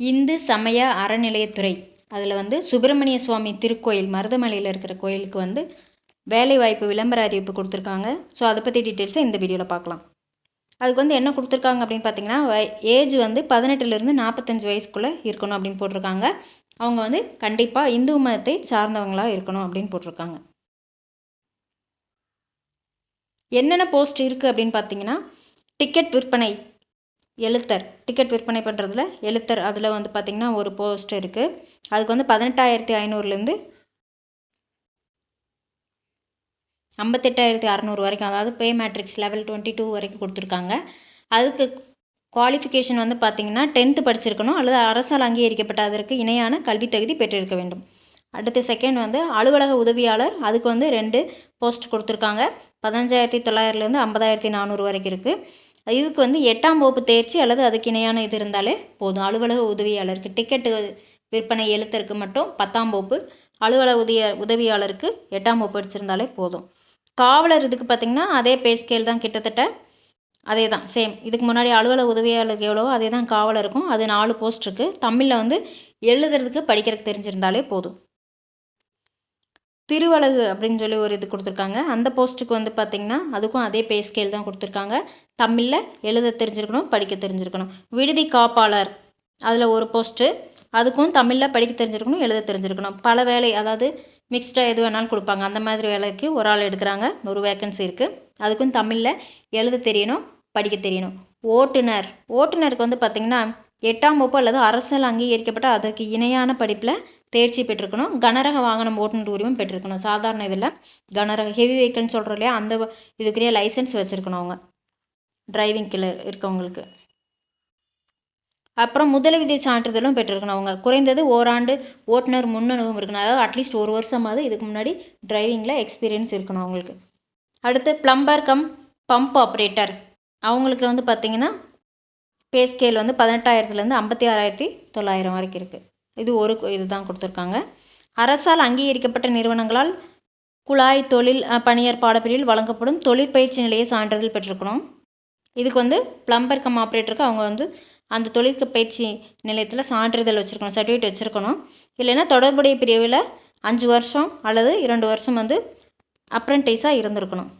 இந்து சமய அறநிலையத்துறை. அதில் வந்து சுப்பிரமணிய சுவாமி திருக்கோயில் மருதமலையில் இருக்கிற கோயிலுக்கு வந்து வேலைவாய்ப்பு விளம்பர அறிவிப்பு கொடுத்துருக்காங்க. ஸோ அதை பற்றி டீட்டெயில்ஸை இந்த வீடியோவில் பார்க்கலாம் அதுக்கு வந்து என்ன கொடுத்துருக்காங்க அப்படின்னு பார்த்தீங்கன்னா ஏஜ் வந்து பதினெட்டுலேருந்து நாற்பத்தஞ்சு வயசுக்குள்ளே இருக்கணும் அப்படின்னு போட்டிருக்காங்க. அவங்க வந்து கண்டிப்பாக இந்து மதத்தை சார்ந்தவங்களாக இருக்கணும் அப்படின்னு போட்டிருக்காங்க. என்னென்ன போஸ்ட் இருக்குது அப்படின்னு பார்த்தீங்கன்னா டிக்கெட் விற்பனை எழுத்தர் டிக்கெட் விற்பனை பண்ணுறதுல எழுத்தர் அதில் வந்து பார்த்திங்கன்னா ஒரு போஸ்ட் இருக்குது அதுக்கு வந்து பதினெட்டாயிரத்தி ஐநூறுலேருந்து ஐம்பத்தெட்டாயிரத்தி அறநூறு வரைக்கும் அதாவது pay matrix level twenty two வரைக்கும் கொடுத்துருக்காங்க. அதுக்கு குவாலிஃபிகேஷன் வந்து பார்த்திங்கன்னா டென்த்து படிச்சிருக்கணும் அல்லது அரசால் அங்கீகரிக்கப்பட்ட அதற்கு இணையான கல்வி தகுதி பெற்றிருக்க வேண்டும். அடுத்து செகண்ட் வந்து அலுவலக உதவியாளர் அதுக்கு வந்து ரெண்டு போஸ்ட் கொடுத்துருக்காங்க. பதினஞ்சாயிரத்தி தொள்ளாயிரத்துலேருந்து ஐம்பதாயிரத்தி நானூறு வரைக்கும் இருக்குது இதுக்கு வந்து எட்டாம் வகுப்பு தேர்ச்சி அல்லது அதுக்கு இணையான இது இருந்தாலே போதும். அலுவலக உதவியாளருக்கு டிக்கெட்டு விற்பனை எழுத்தருக்கு மட்டும் பத்தாம் வகுப்பு அலுவலக உதவிய உதவியாளருக்கு எட்டாம் வகுப்பு படிச்சிருந்தாலே போதும். காவலர் இதுக்கு பார்த்திங்கன்னா அதே பே ஸ்கேல் தான் கிட்டத்தட்ட அதே தான் சேம் இதுக்கு முன்னாடி அலுவலக உதவியாளருக்கு எவ்வளவோ அதே தான் காவலருக்கும். அது நாலு போஸ்ட் இருக்குது தமிழில் வந்து எழுதுறதுக்கு படிக்கிறதுக்கு தெரிஞ்சிருந்தாலே போதும். திருவழகு அப்படின்னு சொல்லி ஒரு இது கொடுத்துருக்காங்க. அந்த போஸ்ட்டுக்கு வந்து பார்த்திங்கன்னா அதுக்கும் அதே பே ஸ்கேல் தான் கொடுத்துருக்காங்க. தமிழில் எழுத தெரிஞ்சிருக்கணும் படிக்க தெரிஞ்சிருக்கணும். விடுதி காப்பாளர் அதில் ஒரு போஸ்ட்டு அதுக்கும் தமிழில் படிக்க தெரிஞ்சிருக்கணும் எழுத தெரிஞ்சிருக்கணும். பல வேலை அதாவது மிக்ஸ்டாக எது வேணாலும் கொடுப்பாங்க. அந்த மாதிரி வேலைக்கு ஒரு ஆள் எடுக்கிறாங்க. ஒரு வேக்கன்சி இருக்குது அதுக்கும் தமிழில் எழுத தெரியணும் படிக்க தெரியணும். ஓட்டுநர் ஓட்டுநருக்கு வந்து பார்த்திங்கன்னா எட்டாம் வகுப்பு அல்லது அரசால் அங்கீகரிக்கப்பட்ட அதற்கு இணையான படிப்பில் தேர்ச்சி பெற்றிருக்கணும். கனரக வாகனம் ஓட்டுநர் உரிமம் பெற்றிருக்கணும். சாதாரண இதில் கனரக ஹெவி வெஹிக்கல்னு சொல்கிறோம் இல்லையா? அந்த இதுக்குரிய லைசன்ஸ் வச்சுருக்கணும் அவங்க. டிரைவிங் கிளர் இருக்கவங்களுக்கு. அப்புறம் முதலுதவி சான்றிதழும் பெற்றிருக்கணும் அவங்க. குறைந்தது ஓராண்டு ஓட்டுநர் முன்னனுபவம் இருக்கணும். அதாவது அட்லீஸ்ட் ஒரு வருஷமாவது இதுக்கு முன்னாடி டிரைவிங்கில் எக்ஸ்பீரியன்ஸ் இருக்கணும் அவங்களுக்கு. அடுத்து ப்ளம்பர் கம் பம்ப் ஆப்ரேட்டர் அவங்களுக்கு வந்து பார்த்திங்கன்னா பே ஸ்கேல் வந்து பதினெட்டாயிரத்துலேருந்து ஐம்பத்தி ஆறாயிரத்தி தொள்ளாயிரம் வரைக்கும் இருக்குது இது ஒரு இதுதான் கொடுத்துருக்காங்க. அரசால் அங்கீகரிக்கப்பட்ட நிறுவனங்களால் குழாய் தொழில் பணியர் பாடப்பிரிவில் வழங்கப்படும் தொழிற்பயிற்சி நிலைய சான்றிதழ் பெற்றிருக்கணும். இதுக்கு வந்து ப்ளம்பர் கம் ஆப்ரேட்டருக்கு அவங்க வந்து அந்த தொழிற்கு பயிற்சி நிலையத்தில் சான்றிதழ் வச்சுருக்கணும் சர்டிஃபிகேட் வச்சுருக்கணும். இல்லைன்னா தொடர்புடைய பிரிவில் அஞ்சு வருஷம் அல்லது இரண்டு வருஷம் வந்து அப்ரண்டைஸாக இருந்திருக்கணும்.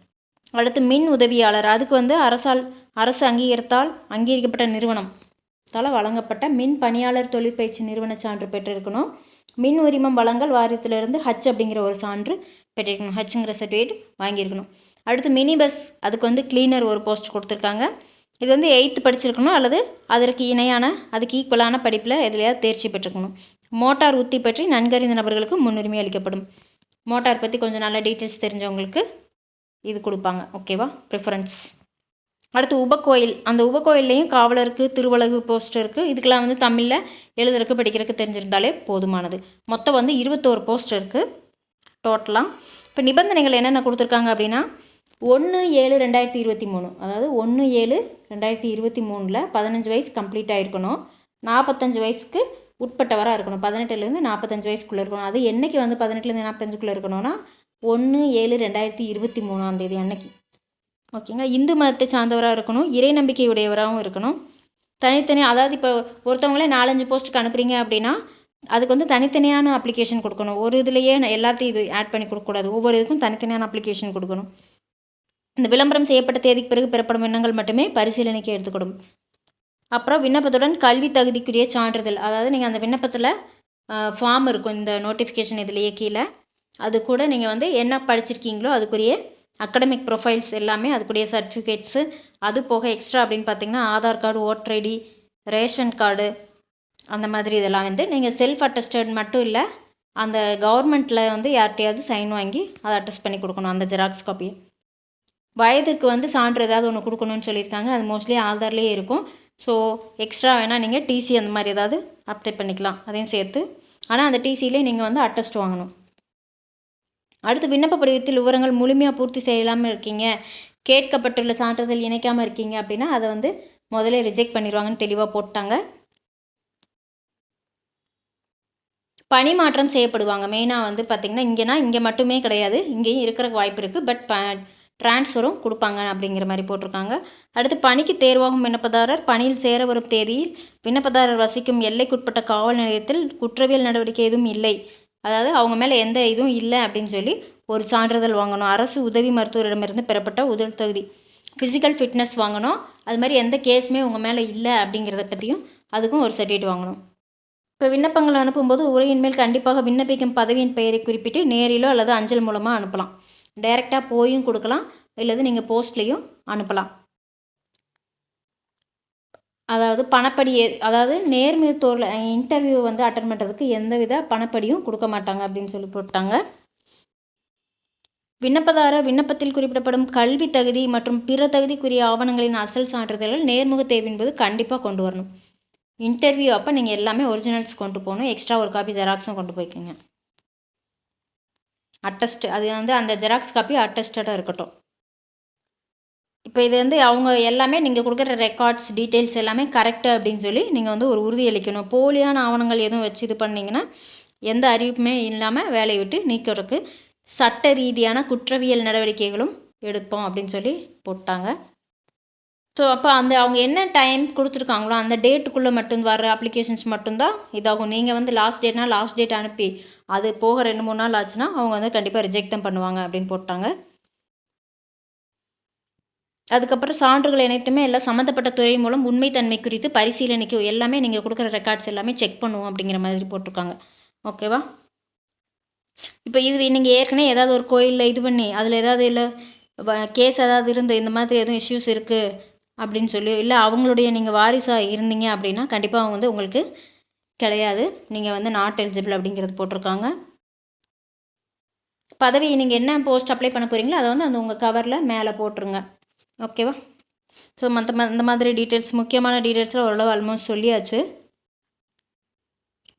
அடுத்து மின் உதவியாளர் அதுக்கு வந்து அரசால் அரசு அங்கீகரித்தால் அங்கீகரிக்கப்பட்ட நிறுவனம். தால் வழங்கப்பட்ட மின் பணியாளர் தொழிற்பயிற்சி நிறுவன சான்று பெற்றிருக்கணும். மின் உரிமம் வழங்கல் வாரியத்திலிருந்து ஹச் அப்படிங்கிற ஒரு சான்று பெற்றிருக்கணும். ஹச்சுங்கிற சர்டிஃபிகேட் வாங்கியிருக்கணும். அடுத்து மினி பஸ் அதுக்கு வந்து கிளீனர் ஒரு போஸ்ட் கொடுத்துருக்காங்க. இது வந்து எயித்து படிச்சிருக்கணும் அல்லது அதற்கு இணையான அதுக்கு ஈக்குவலான படிப்பில் எதுலையாவது தேர்ச்சி பெற்றுக்கணும். மோட்டார் உத்தி பற்றி நன்கறிந்த நபர்களுக்கு முன்னுரிமை அளிக்கப்படும். மோட்டார் பற்றி கொஞ்சம் நல்ல டீட்டெயில்ஸ் தெரிஞ்சவங்களுக்கு இது கொடுப்பாங்க. ஓகேவா ப்ரிஃபரன்ஸ் அடுத்து உபக்கோயில் அந்த உபக்கோயில்லையும் காவலருக்கு திருவழகு போஸ்டர் இருக்குது இதுக்கெல்லாம் வந்து தமிழில் எழுதுறதுக்கு படிக்கிறதுக்கு தெரிஞ்சிருந்தாலே போதுமானது. மொத்தம் வந்து இருபத்தோரு போஸ்டர் இருக்குது டோட்டலாக இப்போ நிபந்தனைகள் என்னென்ன கொடுத்துருக்காங்க அப்படின்னா ஒன்று ஏழு ரெண்டாயிரத்தி இருபத்தி மூணு. அதாவது ஒன்று ஏழு ரெண்டாயிரத்தி இருபத்தி மூணில் பதினஞ்சு வயசு கம்ப்ளீட் ஆகிருக்கணும் நாற்பத்தஞ்சு வயசுக்கு உட்பட்டவராக இருக்கணும். பதினெட்டுலேருந்து நாற்பத்தஞ்சு வயசுக்குள்ளே இருக்கணும். அது என்றைக்கு வந்து பதினெட்டுலேருந்து நாற்பத்தஞ்சுக்குள்ளே இருக்கணும்னா ஒன்று ஏழு ரெண்டாயிரத்தி இருபத்தி மூணாம் தேதி அன்னைக்கு. ஓகேங்க. இந்து மதத்தை சார்ந்தவராக இருக்கணும். இறை நம்பிக்கையுடையவராகவும் இருக்கணும். தனித்தனி அதாவது இப்போ ஒருத்தவங்களே நாலஞ்சு போஸ்ட்டுக்கு அனுப்புகிறீங்க அப்படின்னா அதுக்கு வந்து தனித்தனியான அப்ளிகேஷன் கொடுக்கணும். ஒரு இதுலேயே எல்லாத்தையும் இது ஆட் பண்ணி கொடுக்கக்கூடாது ஒவ்வொரு இதுக்கும் தனித்தனியான அப்ளிகேஷன் கொடுக்கணும். இந்த விளம்பரம் செய்யப்பட்ட தேதிக்கு பிறகு பெறப்படும் எண்ணங்கள் மட்டுமே பரிசீலனைக்கு எடுத்துக்கொடும். அப்புறம் விண்ணப்பத்துடன் கல்வி தகுதிக்குரிய சான்றிதழ். அதாவது நீங்கள் அந்த விண்ணப்பத்தில் ஃபார்ம் இருக்கும். இந்த நோட்டிஃபிகேஷன் இதுலேயே கீழே. அது கூட நீங்கள் வந்து என்ன படிச்சிருக்கீங்களோ அதுக்குரிய அகடமிக் ப்ரொஃபைல்ஸ் எல்லாமே அதுக்குடைய சர்டிஃபிகேட்ஸு அது போக எக்ஸ்ட்ரா அப்படின்னு பார்த்தீங்கன்னா Aadhaar card voter ID ration card அந்த மாதிரி இதெல்லாம் வந்து நீங்கள் செல்ஃப் அட்டஸ்டட் மட்டும் இல்லை அந்த கவர்மெண்ட்டில் வந்து யார்கிட்டையாவது சைன் வாங்கி அதை அட்டஸ்ட் பண்ணி கொடுக்கணும் அந்த ஜெராக்ஸ் காப்பியை வயதுக்கு வந்து சான்று ஏதாவது ஒன்று கொடுக்கணும்னு சொல்லியிருக்காங்க அது மோஸ்ட்லி ஆதார்லேயே இருக்கும். ஸோ எக்ஸ்ட்ரா வேணால் நீங்கள் டிசி அந்த மாதிரி ஏதாவது அப்ளை பண்ணிக்கலாம் அதையும் சேர்த்து. ஆனால் அந்த டிசிலே நீங்கள் வந்து அட்டஸ்ட் வாங்கணும். அடுத்து விண்ணப்ப படிவத்தில் விவரங்கள் முழுமையாக பூர்த்தி செய்யலாமல் இருக்கீங்க. கேட்கப்பட்டுள்ள சான்றிதழ் இணைக்காமல் இருக்கீங்க அப்படின்னா அதை வந்து முதல்ல ரிஜெக்ட் பண்ணிடுவாங்கன்னு தெளிவாக போட்டாங்க. பணி மாற்றம் செய்யப்படுவாங்க மெயினாக வந்து பார்த்திங்கன்னா இங்கேனா இங்கே மட்டுமே கிடையாது. இங்கேயும் இருக்கிற வாய்ப்பு இருக்குது பட் ப டிரான்ஸ்ஃபரும் கொடுப்பாங்க அப்படிங்கிற மாதிரி போட்டிருக்காங்க. அடுத்து பணிக்கு தேர்வாகும் விண்ணப்பதாரர் பணியில் சேர வரும் தேதியில் விண்ணப்பதாரர் வசிக்கும் எல்லைக்குட்பட்ட காவல் நிலையத்தில் குற்றவியல் நடவடிக்கை எதுவும் இல்லை. அதாவது அவங்க மேலே எந்த இதுவும் இல்லை அப்படின்னு சொல்லி ஒரு சான்றிதழ் வாங்கணும். அரசு உதவி மருத்துவரிடமிருந்து பெறப்பட்ட உடல் தகுதி. ஃபிசிக்கல் ஃபிட்னஸ் வாங்கணும். அது மாதிரி எந்த கேஸுமே உங்கள் மேலே இல்லை அப்படிங்கிறத பற்றியும் அதுக்கும் ஒரு சர்டிஃபிகேட் வாங்கணும். இப்போ விண்ணப்பங்கள் அனுப்பும்போது உரையின் மேல் கண்டிப்பாக விண்ணப்பிக்கும் பதவியின் பெயரை குறிப்பிட்டு நேரிலோ அல்லது அஞ்சல் மூலமாக அனுப்பலாம். டைரெக்டாக போயும் கொடுக்கலாம். இல்லது நீங்கள் போஸ்ட்லேயும் அனுப்பலாம். அதாவது பணப்படி அதாவது நேர்முக தோரில் இன்டர்வியூ வந்து அட்டன் பண்ணுறதுக்கு எந்தவித பணப்படியும் கொடுக்க மாட்டாங்க அப்படின்னு சொல்லி போட்டாங்க. விண்ணப்பதாரர் விண்ணப்பத்தில் குறிப்பிடப்படும் கல்வி தகுதி மற்றும் பிற தகுதிக்குரிய ஆவணங்களின் அசல் சான்றிதழ்கள் நேர்முக தேர்வின் போது கண்டிப்பாக கொண்டு வரணும். இன்டர்வியூ அப்போ நீங்கள் எல்லாமே ஒரிஜினல்ஸ் கொண்டு போகணும். எக்ஸ்ட்ரா ஒரு காப்பி ஜெராக்ஸும் கொண்டு போய்க்கோங்க. அட்டஸ்ட் அது வந்து அந்த ஜெராக்ஸ் காப்பி அட்டஸ்டடாக இருக்கட்டும். இப்போ இது வந்து அவங்க எல்லாமே நீங்கள் கொடுக்குற ரெக்கார்ட்ஸ் டீட்டெயில்ஸ் எல்லாமே கரெக்டு அப்படின்னு சொல்லி நீங்கள் வந்து ஒரு உறுதி அளிக்கணும் போலியான ஆவணங்கள் எதுவும் வச்சு இது பண்ணீங்கன்னா எந்த அறிவிப்புமே இல்லாமல் வேலையை விட்டு நீக்கிறதுக்கு சட்ட ரீதியான குற்றவியல் நடவடிக்கைகளும் எடுப்போம் அப்படின்னு சொல்லி போட்டாங்க. ஸோ அப்போ அந்த அவங்க என்ன டைம் கொடுத்துருக்காங்களோ அந்த டேட்டுக்குள்ளே மட்டும் வர அப்ளிகேஷன்ஸ் மட்டும்தான் இதாகும். நீங்கள் வந்து லாஸ்ட் டேட்னா லாஸ்ட் டேட் அனுப்பி அது போக ரெண்டு மூணு நாள் ஆச்சுன்னா அவங்க வந்து கண்டிப்பாக ரிஜெக்ட் தான் பண்ணுவாங்க அப்படின்னு போட்டாங்க. அதுக்கப்புறம் சான்றுகள் அனைத்துமே எல்லாம் சம்மந்தப்பட்ட துறை மூலம் உண்மைத்தன்மை குறித்து பரிசீலனைக்கு எல்லாமே நீங்கள் கொடுக்குற ரெக்கார்ட்ஸ் எல்லாமே செக் பண்ணுவோம் அப்படிங்கிற மாதிரி போட்டிருக்காங்க. ஓகேவா இப்போ இது நீங்கள் ஏற்கனவே ஏதாவது ஒரு கோயிலில் இது பண்ணி அதில் ஏதாவது இல்லை கேஸ் ஏதாவது இருந்து இந்த மாதிரி எதுவும் இஷ்யூஸ் இருக்குது அப்படின்னு சொல்லி இல்லை அவங்களுடைய நீங்கள் வாரிசாக இருந்தீங்க அப்படின்னா கண்டிப்பாக அவங்க வந்து உங்களுக்கு கிடையாது. நீங்கள் வந்து நாட் எலிஜிபிள் அப்படிங்கிறது போட்டிருக்காங்க. பதவி நீங்கள் என்ன போஸ்ட் அப்ளை பண்ண போகிறீங்களோ அதை வந்து அந்த உங்கள் கவரில் மேலே போட்டுருங்க. ஓகேவா ஸோ மற்ற இந்த மாதிரி டீட்டெயில்ஸ் முக்கியமான டீட்டெயில்ஸில் ஓரளவு ஆல்மோஸ்ட் சொல்லியாச்சு.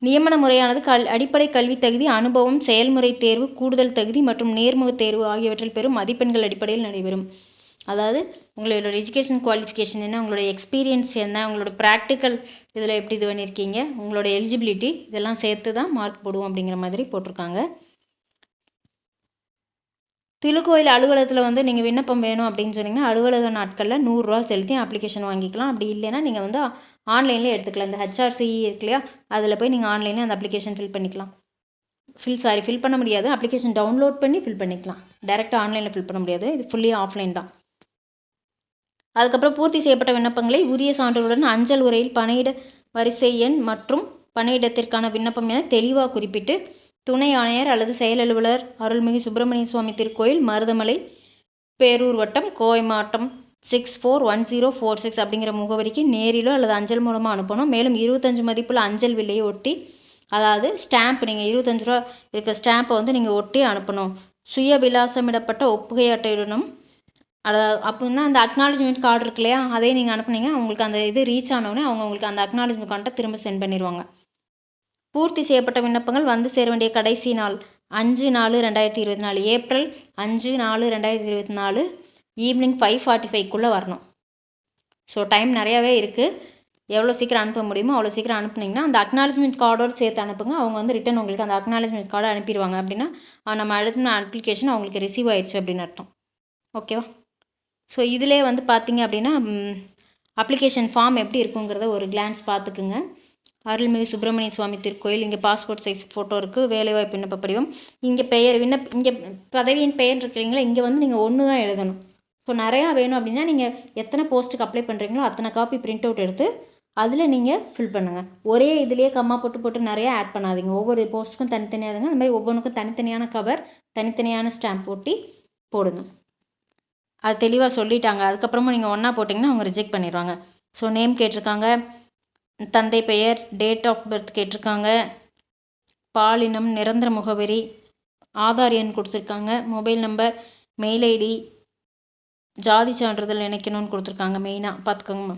நியமன முறையானது கல் அடிப்படை கல்வி தகுதி அனுபவம் செயல்முறை தேர்வு கூடுதல் தகுதி மற்றும் நேர்முக தேர்வு ஆகியவற்றில் பெறும் மதிப்பெண்கள் அடிப்படையில் நடைபெறும். அதாவது உங்களோட எஜுகேஷன் குவாலிஃபிகேஷன் என்ன உங்களோட எக்ஸ்பீரியன்ஸ் என்ன உங்களோட ப்ராக்டிக்கல் இதில் எப்படி இது பண்ணியிருக்கீங்க உங்களோட எலிஜிபிலிட்டி இதெல்லாம் சேர்த்து தான் மார்க் போடுவோம் அப்படிங்கிற மாதிரி போட்டிருக்காங்க. திருக்கோயில் அலுவலகத்தில் வந்து நீங்கள் விண்ணப்பம் வேணும் அப்படின்னு சொன்னீங்கன்னா அலுவலக நாட்களில் நூறுரூவா செலுத்தி அப்ளிகேஷன் வாங்கிக்கலாம். அப்படி இல்லைன்னா நீங்கள் வந்து ஆன்லைனில் எடுத்துக்கலாம். இந்த ஹெச்ஆர்சிஇ இருக்கு இல்லையா? அதில் போய் நீங்கள் ஆன்லைனில் அந்த அப்ளிகேஷன் ஃபில் பண்ணிக்கலாம். ஃபில் சாரி ஃபில் பண்ண முடியாது. அப்ளிகேஷன் டவுன்லோட் பண்ணி ஃபில் பண்ணிக்கலாம். டேரெக்டாக ஆன்லைனில் ஃபில் பண்ண முடியாது. இது ஃபுல்லி ஆஃப்லைன் தான். அதுக்கப்புறம் பூர்த்தி செய்யப்பட்ட விண்ணப்பங்களை உரிய சான்றுகளுடன் அஞ்சல் உரையில் பணியிட வரிசை எண் மற்றும் பணியிடத்திற்கான விண்ணப்பம் என தெளிவாக குறிப்பிட்டு துணை ஆணையர் அல்லது செயல் அலுவலர் அருள்மிகு சுப்பிரமணிய சுவாமி திருக்கோயில் மருதமலை பேரூர் வட்டம் கோவை மாவட்டம் six four one zero four six அப்படிங்கிற முகவரிக்கு நேரிலோ அல்லது அஞ்சல் மூலமாக அனுப்பணும். மேலும் இருபத்தஞ்சு மதிப்பில் அஞ்சல் விலையை ஒட்டி அதாவது ஸ்டாம்ப் நீங்கள் இருபத்தஞ்சு ரூபா இருக்க ஸ்டாம்பை வந்து நீங்கள் ஒட்டி அனுப்பணும். சுய விலாசமிடப்பட்ட ஒப்புகை அட்டையுடனும் அதாவது அப்படின்னா அந்த அக்னாலஜ்மெண்ட் கார்டு இருக்கு இல்லையா அதையும் நீங்கள் அனுப்புனீங்க உங்களுக்கு அந்த இது ரீச் ஆனோடனே அவங்க உங்களுக்கு அந்த அக்னாலஜ்மெண்ட் கார்டை திரும்ப சென்ட் பண்ணிடுவாங்க பூர்த்தி செய்யப்பட்ட விண்ணப்பங்கள் வந்து சேர வேண்டிய கடைசி நாள். அஞ்சு நாலு ரெண்டாயிரத்தி இருபத்தி நாலு ஏப்ரல் அஞ்சு நாலு ரெண்டாயிரத்தி இருபத்தி நாலு ஈவினிங் ஃபைவ் ஃபார்ட்டி ஃபைவ்க்குள்ளே வரணும். ஸோ டைம் நிறையாவே இருக்குது எவ்வளோ சீக்கிரம் அனுப்ப முடியுமோ அவ்வளோ சீக்கிரம் அனுப்புனீங்கன்னா அந்த அக்னாலஜ்மெண்ட் கார்டோடு சேர்த்து அனுப்புங்க. அவங்க வந்து ரிட்டன் உங்களுக்கு அந்த அக்னாலஜ்மெண்ட் கார்டை அனுப்பிடுவாங்க அப்படின்னா நம்ம அழுத்தின அப்ளிகேஷன் அவங்களுக்கு ரிசீவ் ஆயிடுச்சு அப்படின்னு அர்த்தம். ஓகேவா ஸோ இதிலே வந்து பார்த்தீங்க அப்படின்னா அப்ளிகேஷன் ஃபார்ம் எப்படி இருக்குங்கிறத ஒரு கிளான்ஸ் பார்த்துக்குங்க அருள்மிகு சுப்பிரமணிய சுவாமி திருக்கோயில். இங்கே பாஸ்போர்ட் சைஸ் ஃபோட்டோ இருக்குது வேலைவாய்ப்பு விண்ணப்ப படிவம். இங்கே பெயர் விண்ணப் இங்கே பதவியின் பெயர் இருக்கிறீங்களா? இங்கே வந்து நீங்கள் ஒன்று தான் எழுதணும். ஸோ நிறையா வேணும் அப்படின்னா நீங்கள் எத்தனை போஸ்ட்டுக்கு அப்ளை பண்ணுறீங்களோ அத்தனை காப்பி பிரிண்ட் அவுட் எடுத்து அதில் நீங்கள் ஃபில் பண்ணுங்கள் ஒரே இதுலேயே கம்மா போட்டு போட்டு நிறையா ஆட் பண்ணாதீங்க. ஒவ்வொரு போஸ்ட்டுக்கும் தனித்தனியாக தனித்தனியாதுங்க அந்த மாதிரி ஒவ்வொன்றுக்கும் தனித்தனியான கவர் தனித்தனியான ஸ்டாம்ப் ஒட்டி போடுங்க. அது தெளிவாக சொல்லிட்டாங்க. அதுக்கப்புறமா நீங்கள் ஒன்றா போட்டிங்கன்னா அவங்க ரிஜெக்ட் பண்ணிடுவாங்க ஸோ நேம் கேட்டிருக்காங்க. தந்தை பெயர் டேட் ஆஃப் பர்த் கேட்டிருக்காங்க. பாலினம் நிரந்தர முகவரி ஆதார் எண் கொடுத்துருக்காங்க. மொபைல் நம்பர் மெயில் ஐடி ஜாதி சான்றிதழ் இணைக்கணும்னு கொடுத்துருக்காங்க மெயினாக பார்த்துக்கோங்க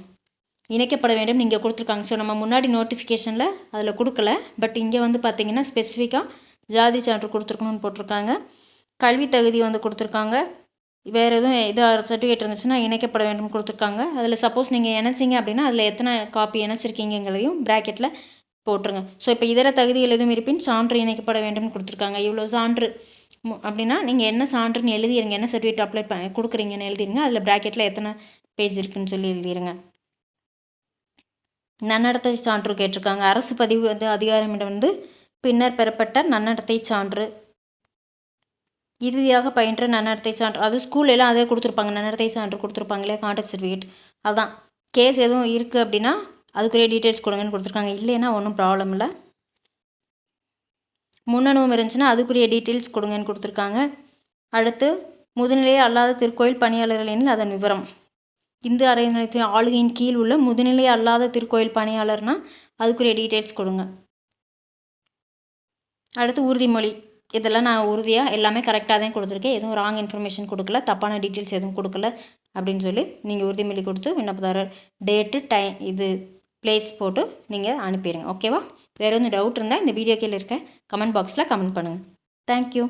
இணைக்கப்பட வேண்டும். நீங்கள் கொடுத்துருக்காங்க. ஸோ நம்ம முன்னாடி நோட்டிஃபிகேஷனில் அதில் கொடுக்கல. பட் இங்கே வந்து பார்த்தீங்கன்னா ஸ்பெசிஃபிக்காக ஜாதி சான்று கொடுத்துருக்கணும்னு போட்டிருக்காங்க. கல்வி தகுதி வந்து கொடுத்துருக்காங்க. வேறு எதுவும் இது சர்டிஃபிகேட் இருந்துச்சுன்னா இணைக்கப்பட வேண்டும் கொடுத்துருக்காங்க. அதில் சப்போஸ் நீங்கள் இணைச்சிங்க அப்படின்னா அதில் எத்தனை காப்பி இணைச்சிருக்கீங்கிறதையும் ப்ராக்கெட்டில் போட்டுருங்க. ஸோ இப்போ இதர தகுதிகள் எதுவும் இருப்பின் சான்று இணைக்கப்பட வேண்டும்னு கொடுத்துருக்காங்க. இவ்வளோ சான்று அப்படின்னா நீங்கள் என்ன சான்றுன்னு எழுதிருங்க. என்ன சர்டிஃபிகேட் அப்ளை கொடுக்குறீங்கன்னு எழுதிருங்க. அதில் ப்ராக்கெட்டில் எத்தனை பேஜ் இருக்குன்னு சொல்லி எழுதிருங்க. நன்னடத்தை சான்று கேட்டிருக்காங்க. அரசு பதிவு வந்து அதிகாரமிடம் வந்து பின்னர் பெறப்பட்ட நன்னடத்தை சான்று இறுதியாக பயின்ற நன்னடத்தை சான்று. அது ஸ்கூல்ல எல்லாம் அதே கொடுத்துருப்பாங்க. நன்னடத்தை சான்று கொடுத்துருப்பாங்களே கான்டாக்ட் சர்டிஃபிகேட் அதுதான் கேஸ் எதுவும் இருக்குது அப்படின்னா அதுக்குரிய டீட்டெயில்ஸ் கொடுங்கன்னு கொடுத்துருக்காங்க. இல்லைன்னா ஒன்றும் ப்ராப்ளம் இல்லை. முன்னணுவம் இருந்துச்சுன்னா அதுக்குரிய டீட்டெயில்ஸ் கொடுங்கன்னு கொடுத்துருக்காங்க. அடுத்து முதுநிலை அல்லாத திருக்கோயில் பணியாளர்கள் அதன் விவரம். இந்து அறநிலையத்தின் ஆளுகையின் கீழ் உள்ள முதுநிலை அல்லாத திருக்கோயில் பணியாளர்னா அதுக்குரிய டீட்டெயில்ஸ் கொடுங்க. அடுத்து உறுதிமொழி. இதெல்லாம் நான் உறுதியாக எல்லாமே கரெக்டாக தான் கொடுத்துருக்கேன். எதுவும் ராங் இன்ஃபர்மேஷன் கொடுக்கல. தப்பான டீட்டெயில்ஸ் எதுவும் கொடுக்கல அப்படின்னு சொல்லி நீங்கள் உறுதிமொழி கொடுத்து விண்ணப்பதாரர் டேட்டு டைம் இது பிளேஸ் போட்டு நீங்கள் அனுப்பிடுங்க ஓகேவா வேறு எதுவும் டவுட் இருந்தால் இந்த வீடியோ கீழே இருக்க கமெண்ட் பாக்ஸில் கமெண்ட் பண்ணுங்கள் தேங்க்யூ